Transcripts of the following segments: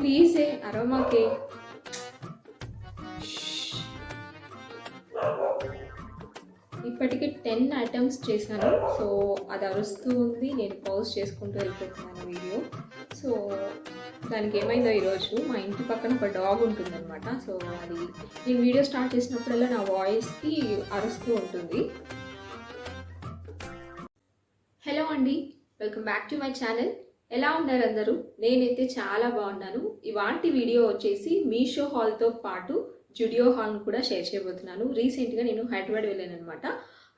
Please ఏ అరోమాకే ఇప్పటికి ten items చేశాను. So అది అరుస్తూ ఉంది. నేను పాజ్ చేసుకుంటూ వెళ్ళిపోతున్నాను వీడియో. సో దానికి ఏమైందో ఈరోజు మా ఇంటి పక్కన ఒక డాగ్ ఉంటుందన్నమాట. సో అది నేను వీడియో స్టార్ట్ చేసినప్పుడల్లా నా వాయిస్కి అరుస్తూ ఉంటుంది. హలో అండి. Welcome back to my channel. ఎలా ఉన్నారు అందరూ? నేనైతే చాలా బాగున్నాను. ఇవాంటి వీడియో వచ్చేసి మీషో హాల్తో పాటు జుడియో హాల్ కూడా షేర్ చేయబోతున్నాను. రీసెంట్గా నేను హైదరాబాద్ వెళ్ళాను అనమాట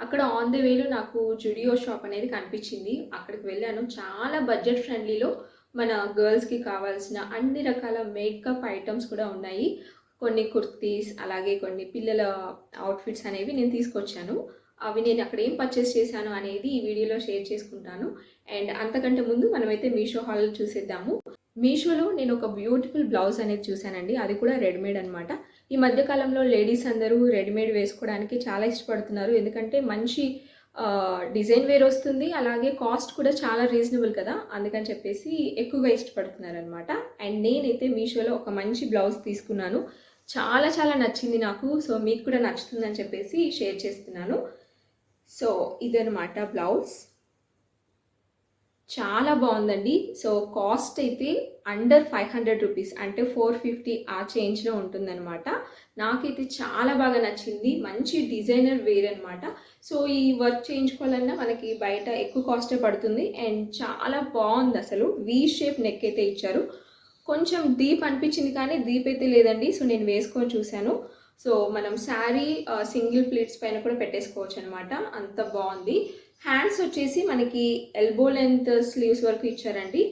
అక్కడ ఆన్ ద వేలో నాకు జుడియో షాప్ అనేది కనిపించింది. అక్కడికి వెళ్ళాను. చాలా బడ్జెట్ ఫ్రెండ్లీలో మన గర్ల్స్కి కావాల్సిన అన్ని రకాల మేకప్ ఐటమ్స్ కూడా ఉన్నాయి. కొన్ని కుర్తీస్ అలాగే కొన్ని పిల్లల అవుట్ఫిట్స్ అనేవి నేను తీసుకొచ్చాను. అవి నేను అక్కడ ఏం పర్చేస్ చేశాను అనేది ఈ వీడియోలో షేర్ చేసుకుంటాను. అండ్ అంతకంటే ముందు మనమైతే మీషో హాల్ చూసేద్దాము. మీషోలో నేను ఒక బ్యూటిఫుల్ బ్లౌజ్ అనేది చూశానండి. అది కూడా రెడీమేడ్ అనమాట ఈ మధ్యకాలంలో లేడీస్ అందరూ రెడీమేడ్ వేసుకోవడానికి చాలా ఇష్టపడుతున్నారు. ఎందుకంటే మంచి డిజైన్ వేర్ వస్తుంది. అలాగే కాస్ట్ కూడా చాలా రీజనబుల్ కదా. అందుకని చెప్పేసి ఎక్కువగా ఇష్టపడుతున్నారు అనమాట అండ్ నేనైతే మీషోలో ఒక మంచి బ్లౌజ్ తీసుకున్నాను. చాలా చాలా నచ్చింది నాకు. సో మీకు కూడా నచ్చుతుందని చెప్పేసి షేర్ చేస్తున్నాను. సో ఇదనమాట బ్లౌజ్. చాలా బాగుందండి. సో కాస్ట్ అయితే అండర్ ఫైవ్ హండ్రెడ్ రూపీస్ అంటే ఫోర్ ఫిఫ్టీ ఆ చేంజ్లో ఉంటుందన్నమాట. నాకైతే చాలా బాగా నచ్చింది. మంచి డిజైనర్ వేర్ అనమాట సో ఈ వర్క్ చేయించుకోవాలన్నా మనకి బయట ఎక్కువ కాస్టే పడుతుంది. అండ్ చాలా బాగుంది అసలు. వీ షేప్ నెక్ అయితే ఇచ్చారు. కొంచెం డీప్ అనిపించింది కానీ డీప్ అయితే లేదండి. సో నేను వేసుకొని చూశాను. సో మనం శారీ సింగిల్ ప్లేట్స్ పైన కూడా పెట్టేసుకోవచ్చు అనమాట అంత బాగుంది. హ్యాండ్స్ వచ్చేసి మనకి ఎల్బో లెంత్ స్లీవ్స్ వరకు ఇచ్చారండి.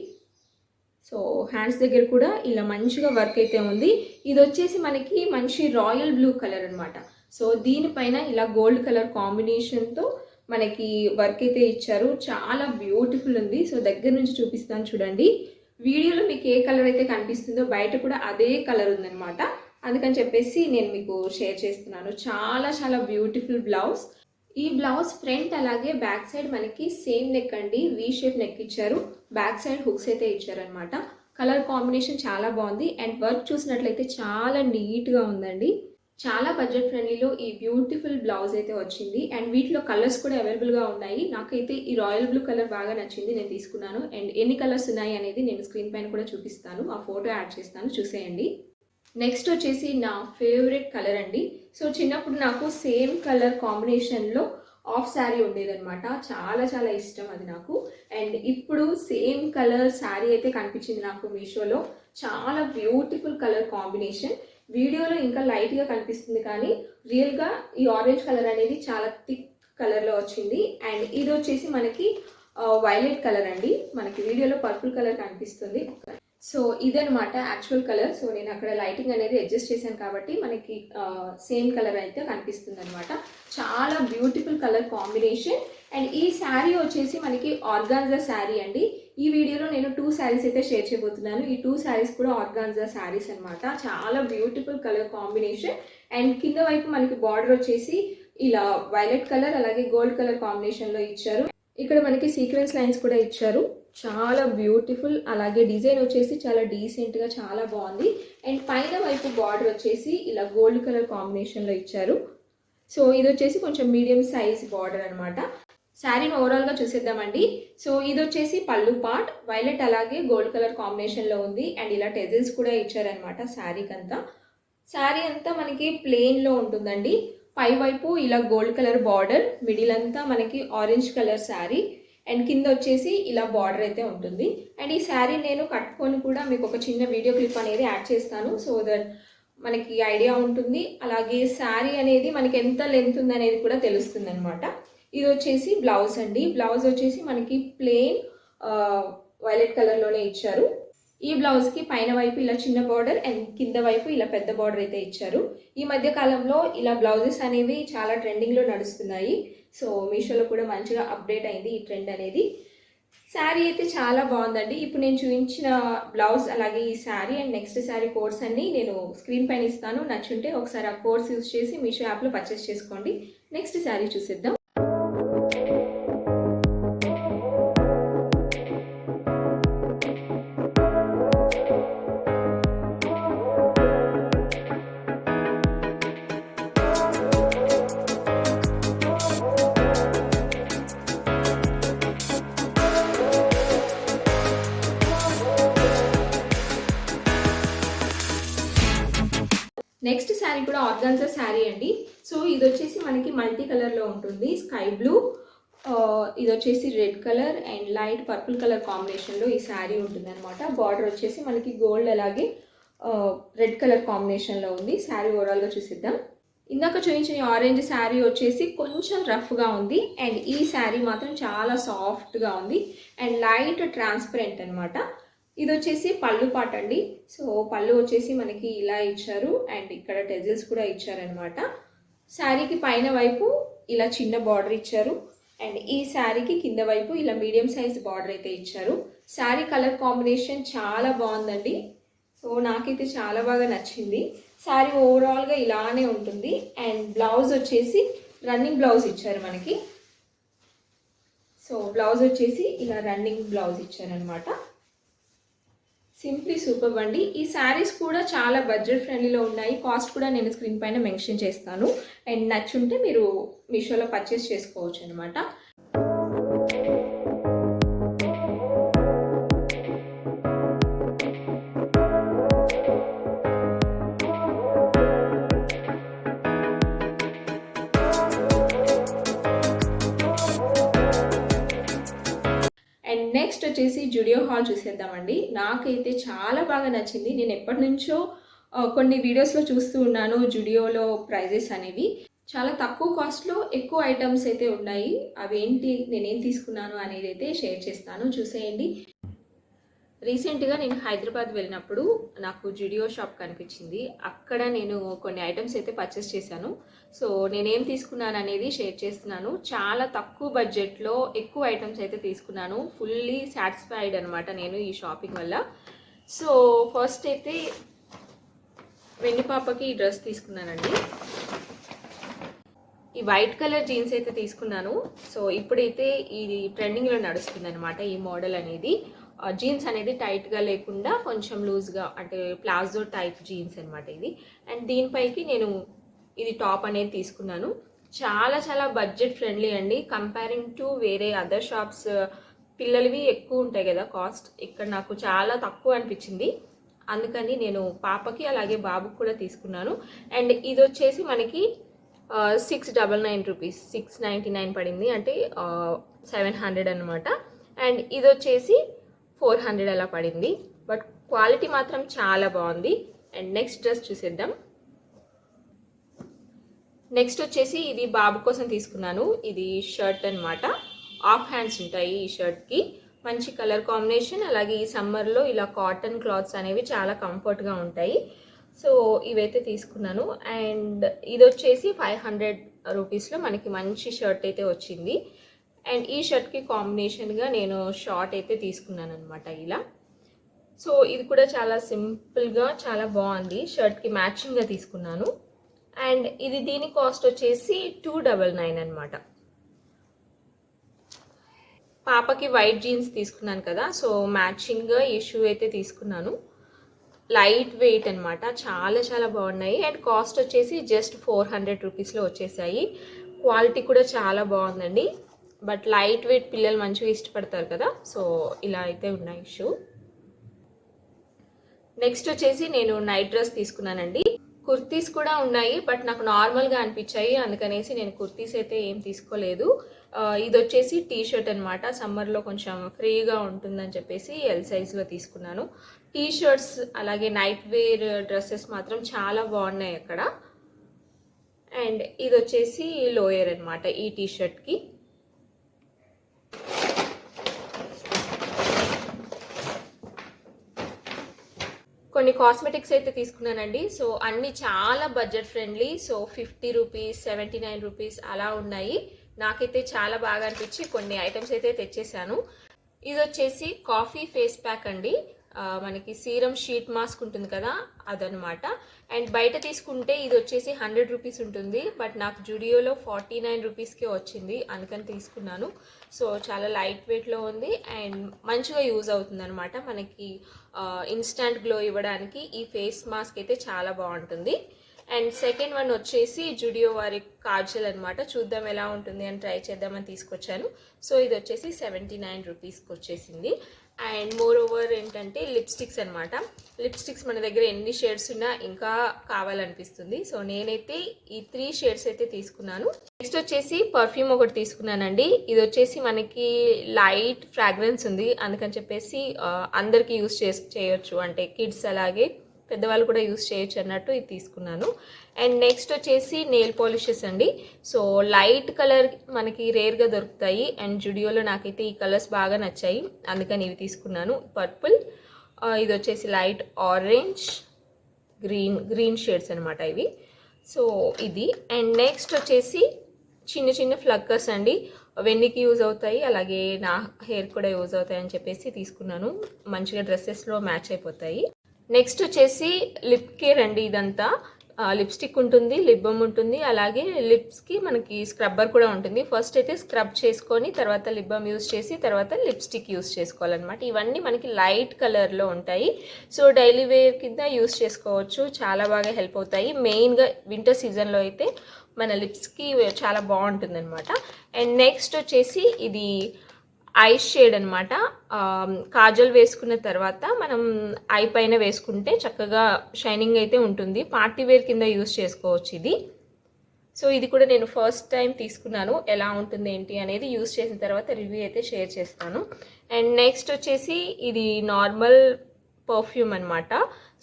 సో హ్యాండ్స్ దగ్గర కూడా ఇలా మంచిగా వర్క్ అయితే ఉంది. ఇది వచ్చేసి మనకి మంచి రాయల్ బ్లూ కలర్ అనమాట. సో దీనిపైన ఇలా గోల్డ్ కలర్ కాంబినేషన్తో మనకి వర్క్ అయితే ఇచ్చారు. చాలా బ్యూటిఫుల్ ఉంది. సో దగ్గర నుంచి చూపిస్తాను చూడండి. వీడియోలో మీకు ఏ కలర్ అయితే కనిపిస్తుందో బయట కూడా అదే కలర్ ఉందన్నమాట అందుకని చెప్పేసి నేను మీకు షేర్ చేస్తున్నాను. చాలా చాలా బ్యూటిఫుల్ బ్లౌజ్. ఈ బ్లౌజ్ ఫ్రంట్ అలాగే బ్యాక్ సైడ్ మనకి సేమ్ నెక్ అండి. వీ షేప్ నెక్ ఇచ్చారు. బ్యాక్ సైడ్ హుక్స్ అయితే ఇచ్చారనమాట కలర్ కాంబినేషన్ చాలా బాగుంది. అండ్ వర్క్ చూసినట్లయితే చాలా నీట్గా ఉందండి. చాలా బడ్జెట్ ఫ్రెండ్లీలో ఈ బ్యూటిఫుల్ బ్లౌజ్ అయితే వచ్చింది. అండ్ వీటిలో కలర్స్ కూడా అవైలబుల్గా ఉన్నాయి. నాకైతే ఈ రాయల్ బ్లూ కలర్ బాగా నచ్చింది. నేను తీసుకున్నాను. అండ్ ఎన్ని కలర్స్ ఉన్నాయి అనేది నేను స్క్రీన్ పైన కూడా చూపిస్తాను. ఆ ఫోటో యాడ్ చేస్తాను. చూసేయండి. నెక్స్ట్ వచ్చేసి నా ఫేవరెట్ కలర్ అండి. సో చిన్నప్పుడు నాకు సేమ్ కలర్ కాంబినేషన్లో ఆఫ్ శారీ ఉండేదనమాట చాలా చాలా ఇష్టం అది నాకు. అండ్ ఇప్పుడు సేమ్ కలర్ శారీ అయితే కనిపించింది నాకు మీషోలో. చాలా బ్యూటిఫుల్ కలర్ కాంబినేషన్ వీడియోలో ఇంకా లైట్గా కనిపిస్తుంది కానీ రియల్గా ఈ ఆరెంజ్ కలర్ అనేది చాలా థిక్ కలర్లో వచ్చింది. అండ్ ఇది వచ్చేసి మనకి uh, వైలెట్ కలర్ అండి. మనకి వీడియోలో పర్పుల్ కలర్ కనిపిస్తుంది. సో ఇదనమాట యాక్చువల్ కలర్ సో నేను అక్కడ లైటింగ్ అనేది అడ్జస్ట్ చేశాను కాబట్టి మనకి సేమ్ కలర్ అయితే కనిపిస్తుంది అనమాట చాలా బ్యూటిఫుల్ కలర్ కాంబినేషన్ అండ్ ఈ శారీ వచ్చేసి మనకి ఆర్గాన్జా శారీ అండి. ఈ వీడియోలో నేను టూ శారీస్ అయితే షేర్ చేయబోతున్నాను. ఈ టూ శారీస్ కూడా ఆర్గాన్జా శారీస్ అనమాట చాలా బ్యూటిఫుల్ కలర్ కాంబినేషన్ అండ్ కింద వైపు మనకి బార్డర్ వచ్చేసి ఇలా వైలెట్ కలర్ అలాగే గోల్డ్ కలర్ కాంబినేషన్లో ఇచ్చారు. ఇక్కడ మనకి సీక్వెన్స్ లైన్స్ కూడా ఇచ్చారు. చాలా బ్యూటిఫుల్. అలాగే డిజైన్ వచ్చేసి చాలా డీసెంట్గా చాలా బాగుంది. అండ్ పైన వైపు బార్డర్ వచ్చేసి ఇలా గోల్డ్ కలర్ కాంబినేషన్లో ఇచ్చారు. సో ఇది వచ్చేసి కొంచెం మీడియం సైజ్ బార్డర్ అనమాట శారీని ఓవరాల్గా చూసేద్దామండి. సో ఇది వచ్చేసి పళ్ళు పార్ట్ వైలెట్ అలాగే గోల్డ్ కలర్ కాంబినేషన్లో ఉంది. అండ్ ఇలా టెజిల్స్ కూడా ఇచ్చారనమాట శారీకి అంతా శారీ అంతా మనకి ప్లెయిన్లో ఉంటుందండి. పైవైపు ఇలా గోల్డ్ కలర్ బార్డర్ మిడిల్ అంతా మనకి ఆరెంజ్ కలర్ శారీ అండ్ కింద వచ్చేసి ఇలా బార్డర్ అయితే ఉంటుంది. అండ్ ఈ శారీ నేను కట్టుకొని కూడా మీకు ఒక చిన్న వీడియో క్లిప్ అనేది యాడ్ చేస్తాను. సో దట్ మనకి ఐడియా ఉంటుంది. అలాగే శారీ అనేది మనకి ఎంత లెంత్ ఉంది అనేది కూడా తెలుస్తుంది అనమాట ఇది వచ్చేసి బ్లౌజ్ అండి. బ్లౌజ్ వచ్చేసి మనకి ప్లెయిన్ వైలెట్ కలర్లోనే ఇచ్చారు. ఈ బ్లౌజ్కి పైన వైపు ఇలా చిన్న బార్డర్ అండ్ కింద వైపు ఇలా పెద్ద బార్డర్ అయితే ఇచ్చారు. ఈ మధ్య కాలంలో ఇలా బ్లౌజెస్ అనేవి చాలా ట్రెండింగ్లో నడుస్తున్నాయి. సో మీషోలో కూడా మంచిగా అప్డేట్ అయింది ఈ ట్రెండ్ అనేది. శారీ అయితే చాలా బాగుందండి. ఇప్పుడు నేను చూపించిన బ్లౌజ్ అలాగే ఈ sari and next sari codes అన్ని నేను స్క్రీన్ పైన ఇస్తాను. నచ్చుంటే ఒకసారి ఆ కోడ్స్ యూస్ చేసి మీషో యాప్లో పర్చేస్ చేసుకోండి. నెక్స్ట్ శారీ చూసేద్దాం. శారీ కూడా ఆర్గాన్జా శారీ అండి. సో ఇది వచ్చేసి మనకి మల్టీ కలర్లో ఉంటుంది. స్కై బ్లూ ఇది వచ్చేసి red colour and light purple colour కాంబినేషన్లో ఈ శారీ ఉంటుంది అనమాట బార్డర్ వచ్చేసి మనకి గోల్డ్ అలాగే రెడ్ కలర్ కాంబినేషన్లో ఉంది. శారీ ఓవరాల్గా చూసిద్దాం. ఇందాక చూపించిన ఆరెంజ్ శారీ వచ్చేసి కొంచెం రఫ్గా ఉంది. అండ్ ఈ శారీ మాత్రం చాలా సాఫ్ట్గా ఉంది. అండ్ లైట్ ట్రాన్స్పరెంట్ అనమాట ఇది వచ్చేసి పళ్ళు పాట అండి సో పళ్ళు వచ్చేసి మనకి ఇలా ఇచ్చారు. అండ్ ఇక్కడ టెజిల్స్ కూడా ఇచ్చారనమాట శారీకి పైన వైపు ఇలా చిన్న బార్డర్ ఇచ్చారు. అండ్ ఈ శారీకి కింద వైపు ఇలా మీడియం సైజ్ బార్డర్ అయితే ఇచ్చారు. శారీ కలర్ కాంబినేషన్ చాలా బాగుందండి. సో నాకైతే చాలా బాగా నచ్చింది. శారీ ఓవరాల్గా ఇలానే ఉంటుంది. అండ్ బ్లౌజ్ వచ్చేసి రన్నింగ్ బ్లౌజ్ ఇచ్చారు మనకి. సో బ్లౌజ్ వచ్చేసి ఇలా రన్నింగ్ బ్లౌజ్ ఇచ్చారనమాట సింప్లీ సూపర్ అండి. ఈ శారీస్ కూడా చాలా బడ్జెట్ ఫ్రెండ్లీలో ఉన్నాయి. కాస్ట్ కూడా నేను స్క్రీన్ పైన మెన్షన్ చేస్తాను. అండ్ నచ్చుంటే మీరు మీషోలో పర్చేస్ చేసుకోవచ్చు అనమాట నెక్స్ట్ వచ్చేసి జుడియో హాల్ చూసేద్దామండి. నాకైతే చాలా బాగా నచ్చింది. నేను ఎప్పటి నుంచో కొన్ని వీడియోస్లో చూస్తూ ఉన్నాను జుడియోలో ప్రైజెస్ అనేవి. చాలా తక్కువ కాస్ట్లో ఎక్కువ ఐటమ్స్ అయితే ఉన్నాయి. అవి ఏంటి నేనేం తీసుకున్నాను అనేది అయితే షేర్ చేస్తాను. చూసేయండి. రీసెంట్గా నేను హైదరాబాద్ వెళ్ళినప్పుడు నాకు జుడియో షాప్ కనిపించింది. అక్కడ నేను కొన్ని ఐటమ్స్ అయితే పర్చేస్ చేశాను. సో నేనేం తీసుకున్నాను అనేది షేర్ చేస్తున్నాను. చాలా తక్కువ బడ్జెట్లో ఎక్కువ ఐటమ్స్ అయితే తీసుకున్నాను. ఫుల్లీ సాటిస్ఫైడ్ అనమాట నేను ఈ షాపింగ్ వల్ల. సో ఫస్ట్ అయితే వెన్నుపాపకి ఈ డ్రెస్ తీసుకున్నానండి. ఈ వైట్ కలర్ జీన్స్ అయితే తీసుకున్నాను. సో ఇప్పుడైతే ఇది ట్రెండింగ్లో నడుస్తుంది అనమాట ఈ మోడల్ అనేది. జీన్స్ అనేది టైట్గా లేకుండా కొంచెం లూజ్గా అంటే ప్లాజో టైప్ జీన్స్ అనమాట ఇది. అండ్ దీనిపైకి నేను ఇది టాప్ అనేది తీసుకున్నాను. చాలా చాలా బడ్జెట్ ఫ్రెండ్లీ అండి. కంపేరింగ్ టు వేరే అదర్ షాప్స్ పిల్లలవి ఎక్కువ ఉంటాయి కదా కాస్ట్ ఇక్కడ నాకు చాలా తక్కువ అనిపించింది. అందుకని నేను పాపకి అలాగే బాబుకి కూడా తీసుకున్నాను. అండ్ ఇది వచ్చేసి మనకి six double nine rupees six ninety nine పడింది. అంటే సెవెన్ హండ్రెడ్ అనమాట అండ్ ఇది వచ్చేసి ఫోర్ హండ్రెడ్ అలా పడింది. బట్ క్వాలిటీ మాత్రం చాలా బాగుంది. అండ్ నెక్స్ట్ డ్రెస్ చూసేద్దాం. నెక్స్ట్ వచ్చేసి ఇది బాబు కోసం తీసుకున్నాను. ఇది షర్ట్ అన్నమాట. ఆఫ్ హ్యాండ్స్ ఉంటాయి ఈ షర్ట్కి. మంచి కలర్ కాంబినేషన్. అలాగే ఈ సమ్మర్లో ఇలా కాటన్ క్లాత్స్ అనేవి చాలా కంఫర్ట్గా ఉంటాయి. సో ఇవైతే తీసుకున్నాను. అండ్ ఇది వచ్చేసి ఫైవ్ హండ్రెడ్ రూపీస్లో మనకి మంచి షర్ట్ అయితే వచ్చింది. అండ్ ఈ షర్ట్కి కాంబినేషన్గా నేను షార్ట్ అయితే తీసుకున్నాను అనమాట ఇలా. సో ఇది కూడా చాలా సింపుల్గా చాలా బాగుంది. షర్ట్కి మ్యాచింగ్గా తీసుకున్నాను. అండ్ ఇది దీని కాస్ట్ వచ్చేసి టూ డబల్ నైన్ అనమాట పాపకి వైట్ జీన్స్ తీసుకున్నాను కదా సో మ్యాచింగ్గా ఈ షూ అయితే తీసుకున్నాను. లైట్ వెయిట్ అనమాట చాలా చాలా బాగున్నాయి. అండ్ కాస్ట్ వచ్చేసి జస్ట్ ఫోర్ హండ్రెడ్ రూపీస్లో వచ్చేసాయి. క్వాలిటీ కూడా చాలా బాగుందండి. బట్ లైట్ వెయిట్ పిల్లలు మంచిగా ఇష్టపడతారు కదా. సో ఇలా అయితే ఉన్నాయి షూ నెక్స్ట్ వచ్చేసి నేను నైట్ డ్రెస్ తీసుకున్నానండి. కుర్తీస్ కూడా ఉన్నాయి బట్ నాకు నార్మల్గా అనిపించాయి. అందుకనేసి నేను కుర్తీస్ అయితే ఏం తీసుకోలేదు. ఇది వచ్చేసి టీ షర్ట్ అనమాట సమ్మర్లో కొంచెం ఫ్రీగా ఉంటుందని చెప్పేసి ఎల్ సైజ్లో తీసుకున్నాను. టీ షర్ట్స్ అలాగే నైట్ వేర్ డ్రెస్సెస్ మాత్రం చాలా బాగున్నాయి అక్కడ. అండ్ ఇది వచ్చేసి లోయర్ అనమాట ఈ టీ షర్ట్కి కొన్ని కాస్మెటిక్స్ అయితే తీసుకున్నానండి. సో అన్ని చాలా budget friendly so fifty rupees seventy nine rupees అలా ఉన్నాయి. నాకైతే చాలా బాగా అనిపించి కొన్ని ఐటమ్స్ అయితే తెచ్చేసాను. ఇది వచ్చేసి కాఫీ ఫేస్ ప్యాక్ అండి. మనకి సీరం షీట్ మాస్క్ ఉంటుంది కదా అదనమాట అండ్ బయట తీసుకుంటే ఇది వచ్చేసి హండ్రెడ్ రూపీస్ ఉంటుంది బట్ నాకు జుడియోలో ఫార్టీ నైన్ రూపీస్కే వచ్చింది అందుకని తీసుకున్నాను. సో చాలా లైట్ వెయిట్లో ఉంది అండ్ మంచిగా యూజ్ అవుతుంది అనమాట మనకి ఇన్స్టాంట్ గ్లో ఇవ్వడానికి. ఈ ఫేస్ మాస్క్ అయితే చాలా బాగుంటుంది. అండ్ సెకండ్ వన్ వచ్చేసి జుడియో వారి కాజల్ అనమాట చూద్దాం ఎలా ఉంటుంది అని ట్రై చేద్దామని తీసుకొచ్చాను. సో ఇది వచ్చేసి సెవెంటీ నైన్ రూపీస్కి వచ్చేసింది. అండ్ మోర్ ఓవర్ ఏంటంటే లిప్స్టిక్స్ అనమాట లిప్స్టిక్స్ మన దగ్గర ఎన్ని షేడ్స్ ఉన్నా ఇంకా కావాలనిపిస్తుంది. సో నేనైతే ఈ త్రీ షేడ్స్ అయితే తీసుకున్నాను. నెక్స్ట్ వచ్చేసి పర్ఫ్యూమ్ ఒకటి తీసుకున్నానండి. ఇది వచ్చేసి మనకి లైట్ ఫ్రాగ్రెన్స్ ఉంది. అందుకని చెప్పేసి అందరికీ యూస్ చేసి చేయొచ్చు. అంటే కిడ్స్ అలాగే పెద్దవాళ్ళు కూడా యూస్ చేయొచ్చు అన్నట్టు ఇది తీసుకున్నాను. అండ్ నెక్స్ట్ వచ్చేసి నెయిల్ పాలిషెస్ అండి. సో లైట్ కలర్ మనకి రేర్గా దొరుకుతాయి. అండ్ జుడియోలో నాకైతే ఈ కలర్స్ బాగా నచ్చాయి. అందుకని ఇవి తీసుకున్నాను. పర్పుల్ ఇది వచ్చేసి light orange green green shades అనమాట ఇవి. సో ఇది. అండ్ నెక్స్ట్ వచ్చేసి చిన్న చిన్న ఫ్లక్కర్స్ అండి. వెన్నికి యూజ్ అవుతాయి. అలాగే నా హెయిర్ కూడా యూజ్ అవుతాయి అని చెప్పేసి తీసుకున్నాను. మంచిగా డ్రెస్సెస్లో మ్యాచ్ అయిపోతాయి. నెక్స్ట్ వచ్చేసి లిప్ కేర్ అండి ఇదంతా. లిప్స్టిక్ ఉంటుంది లిప్ బమ్ ఉంటుంది అలాగే లిప్స్కి మనకి స్క్రబ్బర్ కూడా ఉంటుంది. ఫస్ట్ అయితే స్క్రబ్ చేసుకొని తర్వాత లిప్ బమ్ యూస్ చేసి తర్వాత లిప్స్టిక్ యూస్ చేసుకోవాలన్నమాట. ఇవన్నీ మనకి లైట్ కలర్లో ఉంటాయి. సో డైలీ వేర్ కింద యూస్ చేసుకోవచ్చు. చాలా బాగా హెల్ప్ అవుతాయి. మెయిన్గా వింటర్ సీజన్లో అయితే మన లిప్స్కి చాలా బాగుంటుంది అనమాట అండ్ నెక్స్ట్ వచ్చేసి ఇది ఐ షేడ్ అనమాట కాజల్ వేసుకున్న తర్వాత మనం ఐ పైన వేసుకుంటే చక్కగా షైనింగ్ అయితే ఉంటుంది. పార్టీ వేర్ కింద యూస్ చేసుకోవచ్చు ఇది. సో ఇది కూడా నేను ఫస్ట్ టైం తీసుకున్నాను. ఎలా ఉంటుంది ఏంటి అనేది యూస్ చేసిన తర్వాత రివ్యూ అయితే షేర్ చేస్తాను. అండ్ నెక్స్ట్ వచ్చేసి ఇది నార్మల్ పర్ఫ్యూమ్ అనమాట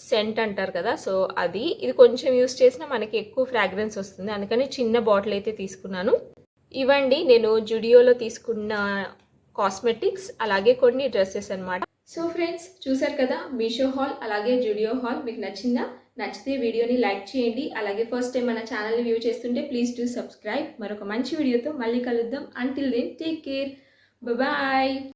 సెంట్ అంటారు కదా సో అది. ఇది కొంచెం యూస్ చేసినా మనకి ఎక్కువ ఫ్రాగ్రెన్స్ వస్తుంది. అందుకని చిన్న బాటిల్ అయితే తీసుకున్నాను. ఇవ్వండి నేను జుడియోలో తీసుకున్న కాస్మెటిక్స్ అలాగే కొన్ని డ్రెస్సెస్ అన్నమాట. సో ఫ్రెండ్స్ చూసారు కదా మీషో హాల్ అలాగే జుడియో హాల్ మీకు నచ్చిందా? నచ్చితే వీడియోని లైక్ చేయండి. అలాగే ఫస్ట్ టైం మన ఛానల్ని వ్యూ చేస్తుంటే ప్లీజ్ డూ సబ్స్క్రైబ్ మరొక మంచి వీడియోతో మళ్ళీ కలుద్దాం. Until then take care bye